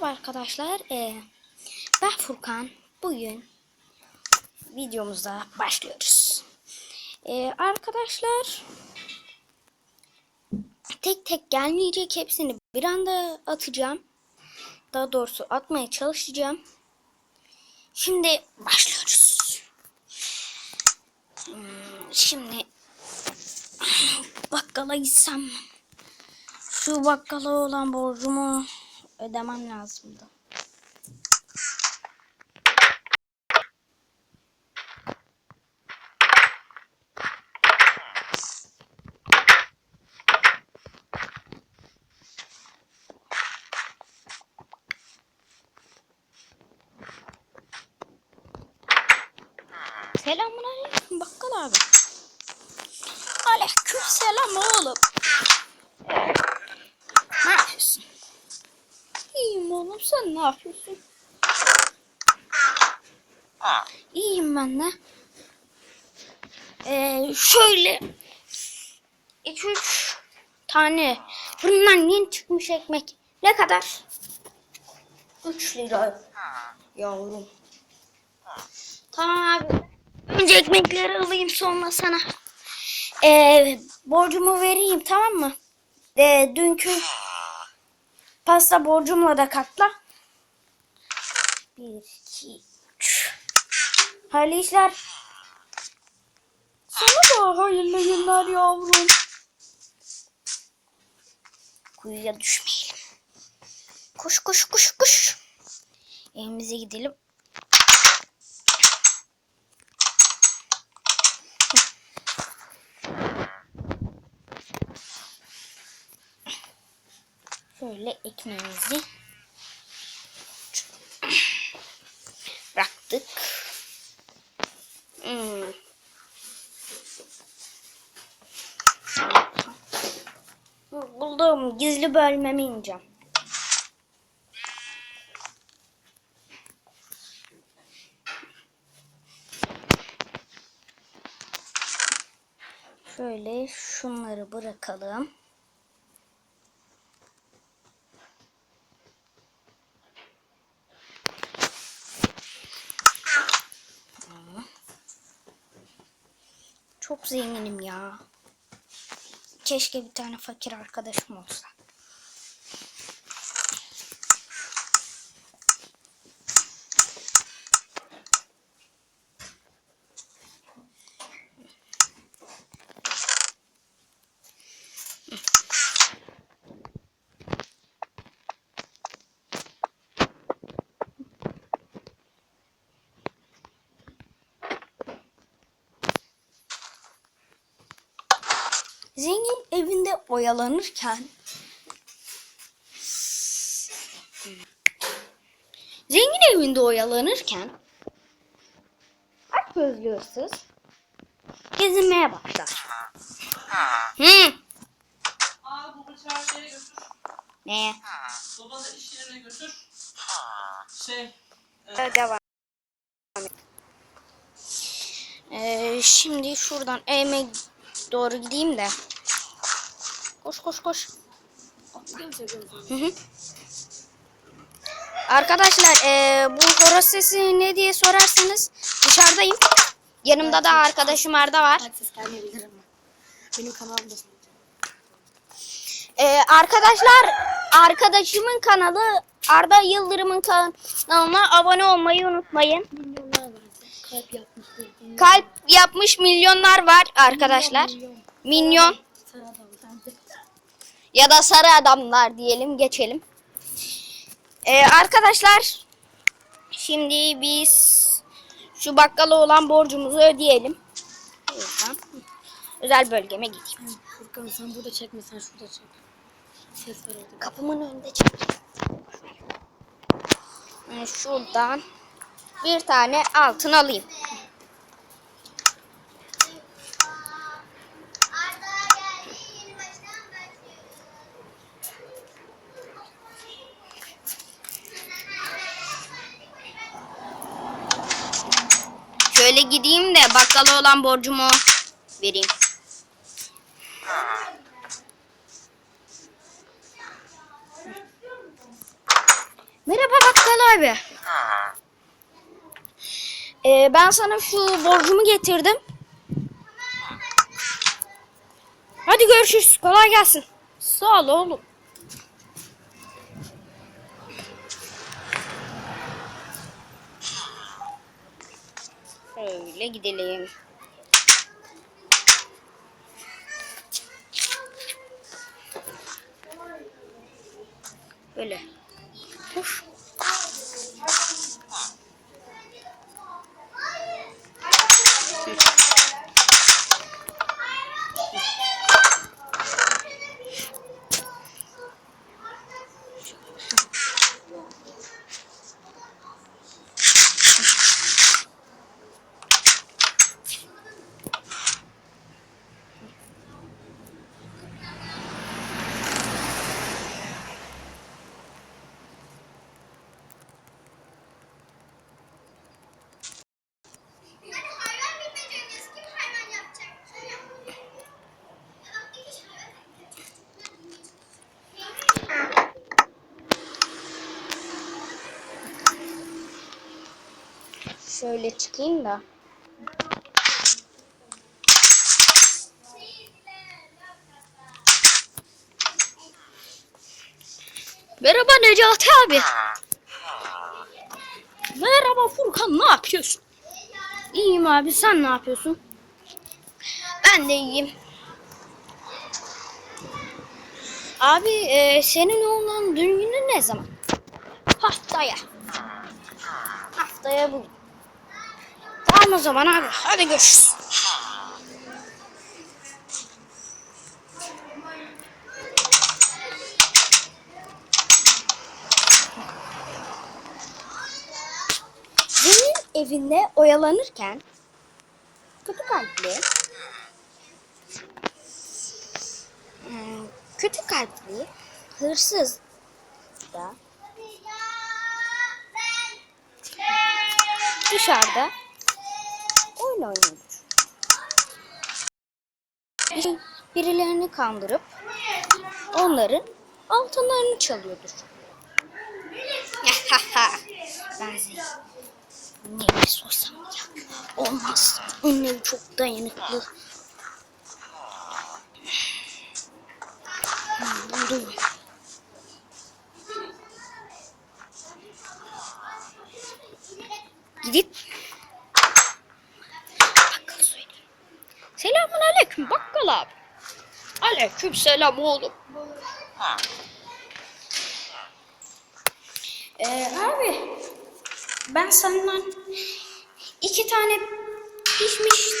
Merhaba arkadaşlar. Ee, ben Furkan. Bugün videomuza başlıyoruz. Ee, arkadaşlar tek tek gelmeyecek hepsini bir anda atacağım. Daha doğrusu atmaya çalışacağım. Şimdi başlıyoruz. Hmm, Şimdi bakkala gitsem şu bakkala olan borcumu ödemem lazımdı. Selamun aleyküm bakkal abi. Aleyküm selam oğlum. Ne yapıyorsun? Oğlum sen ne yapıyorsun? İyiyim ben de. Ee, şöyle iki üç tane fırından yeni çıkmış ekmek. Ne kadar? 3 lira. Yavrum. Tamam abi. Önce ekmekleri alayım sonra sana. Ee, borcumu vereyim tamam mı? Ee, dünkü pasta borcumla da katla. Bir, iki, üç. Hayırlı işler. Sana da hayırlı günler yavrum. Kuyuya düşmeyelim. Koş koş koş koş. Evimize gidelim. Şöyle ekmeğimizi bıraktık. Hmm. Buldum. Gizli bölmeme ineceğim. Şöyle şunları bırakalım. Çok zenginim ya. Keşke bir tane fakir arkadaşım olsa. Zengin evinde oyalanırken Zengin evinde oyalanırken aç gözlü hırsız gezinmeye başlar. Hı, Al bu bıçağı şeye götür. ne? Baba da iş yerine götür. Şey. Devam. Ee, şimdi şuradan evime doğru gideyim de. Koş koş koş. Hı hı. Arkadaşlar ee, bu horoz sesi ne diye sorarsanız dışarıdayım. Yanımda da arkadaşım Arda var. Benim kanalımda. Ee, arkadaşlar arkadaşımın kanalı Arda Yıldırım'ın kanalına abone olmayı unutmayın. Kalp yapmış. milyonlar var arkadaşlar. Milyon. Ya da sarı adamlar diyelim geçelim. Ee, arkadaşlar şimdi biz şu bakkala olan borcumuzu ödeyelim. Özel bölgeme gideyim. Furkan sen burada çekme sen şurada çek. Ses var orada. Kapımın önünde çek. Ee, Şuradan bir tane altın alayım. Şöyle gideyim de bakkala olan borcumu vereyim. abi. Ee, ben sana şu borcumu getirdim. Hadi görüşürüz. Kolay gelsin. Sağ ol oğlum. Öyle gidelim. Böyle. Hoş. Şöyle çıkayım da. Merhaba Necati abi. Merhaba Furkan ne yapıyorsun? İyiyim abi sen ne yapıyorsun? Ben de iyiyim. Abi e, senin oğlan düğünü ne zaman? Haftaya. Haftaya bugün. Tamam o zaman abi. Hadi görüşürüz. Senin evinde oyalanırken kötü kalpli hmm, kötü kalpli hırsız da dışarıda oyun oynuyordur. Birilerini kandırıp onların altınlarını çalıyordur. ben zengin. Neyini sorsam ya. Olmaz. Evi çok dayanıklı. Hmm, buldum. Gidip bakkal söyleyeyim. Selamun aleyküm bakkal abi. Aleyküm selam oğlum. Ee, abi ben senden iki tane pişmiş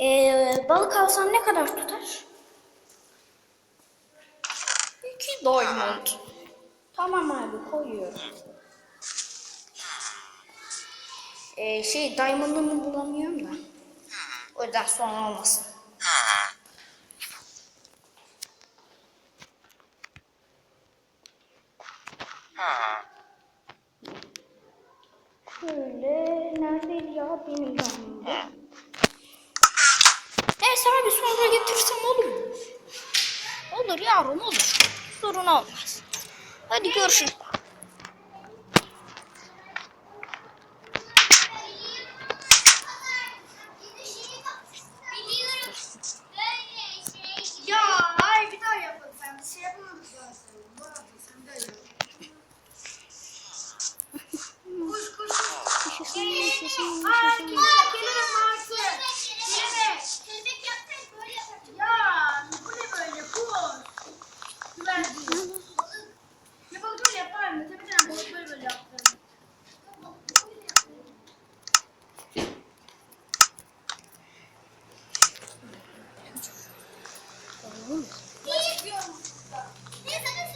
ee, balık alsam ne kadar tutar? İki diamond. Tamam abi koyuyorum. Ee, şey diamond'ını bulamıyorum da. O yüzden sorun olmasın. Şöyle neredeydi ya benim yanımda? Neyse abi sonra getirsem olur mu? Olur yavrum olur. Sorun olmaz. Hadi görüşürüz. Ya hayır bir daha yapalım. Ben bir şey yapamadım zaten. Ne yapayım sen de yap. Kuş kuş. Aa kelebek kelebek martı. Kelebek. Kelebek yapsaydı böyle yapacaktım. Ya bu ne böyle kuş. Güvercin. Ya balık böyle yapar mı? Tabii canım balık böyle böyle yaptım.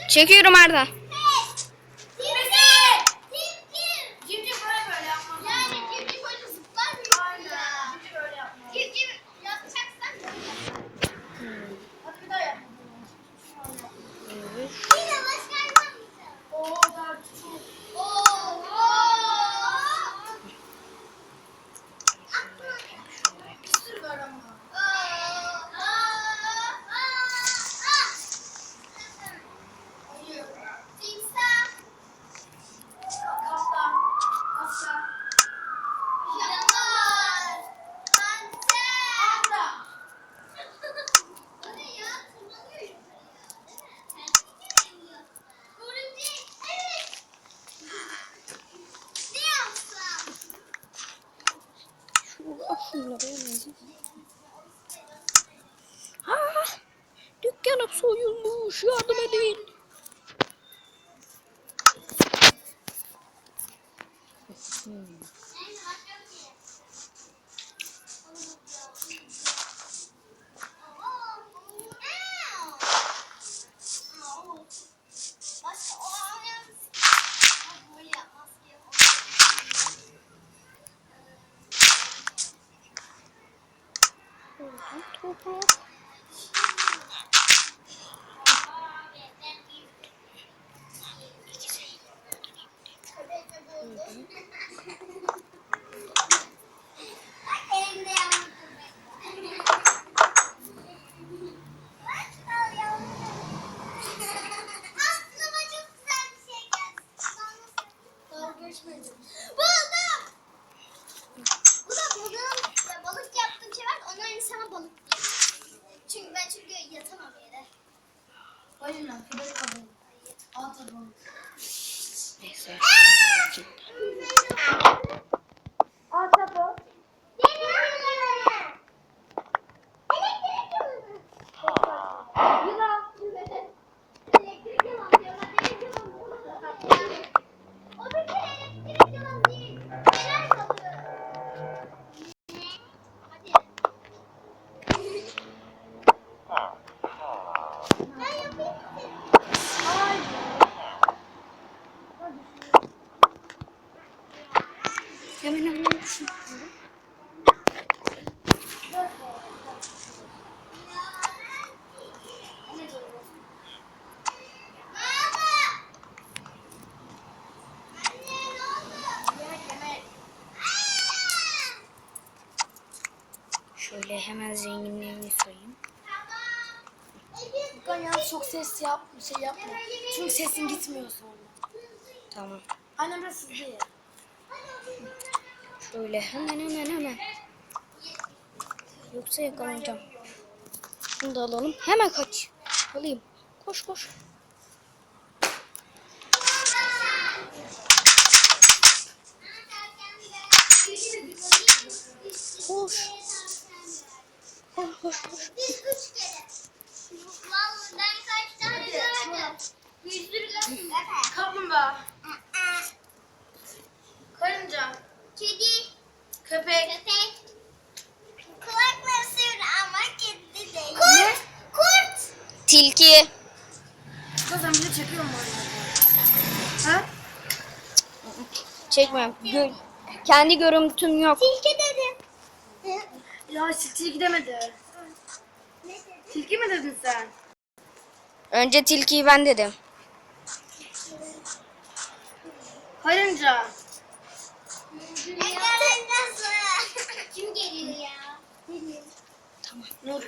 Çekiyorum Arda. Ha! Dükkanım soyulmuş. Yardım edin. 好 Ben yalnız çok ses yap, şey yapma. Çünkü sesin gitmiyor sonra. Tamam. Annem de siz değil. Şöyle hemen hemen hemen. Yoksa yakalanacağım. Bunu da alalım. Hemen kaç. Alayım. Koş koş. Koş. Koş koş koş. Biz üç kere. Vallahi ben kaç tane Yüzdürüyorum. Kaplumbağa. Karınca. Kedi. Köpek. Köpek. Kulakları sivri ama kedi değil. Kurt. Kurt. Tilki. Kızım bir de çekiyor mu orada? Ha? Çekmem. Gö- kendi görüntüm yok. Tilki dedim. Ya tilki demedi. Tilki mi dedin sen? Önce tilkiyi ben dedim. Karınca. Kim geliyor ya? Tamam. Nur.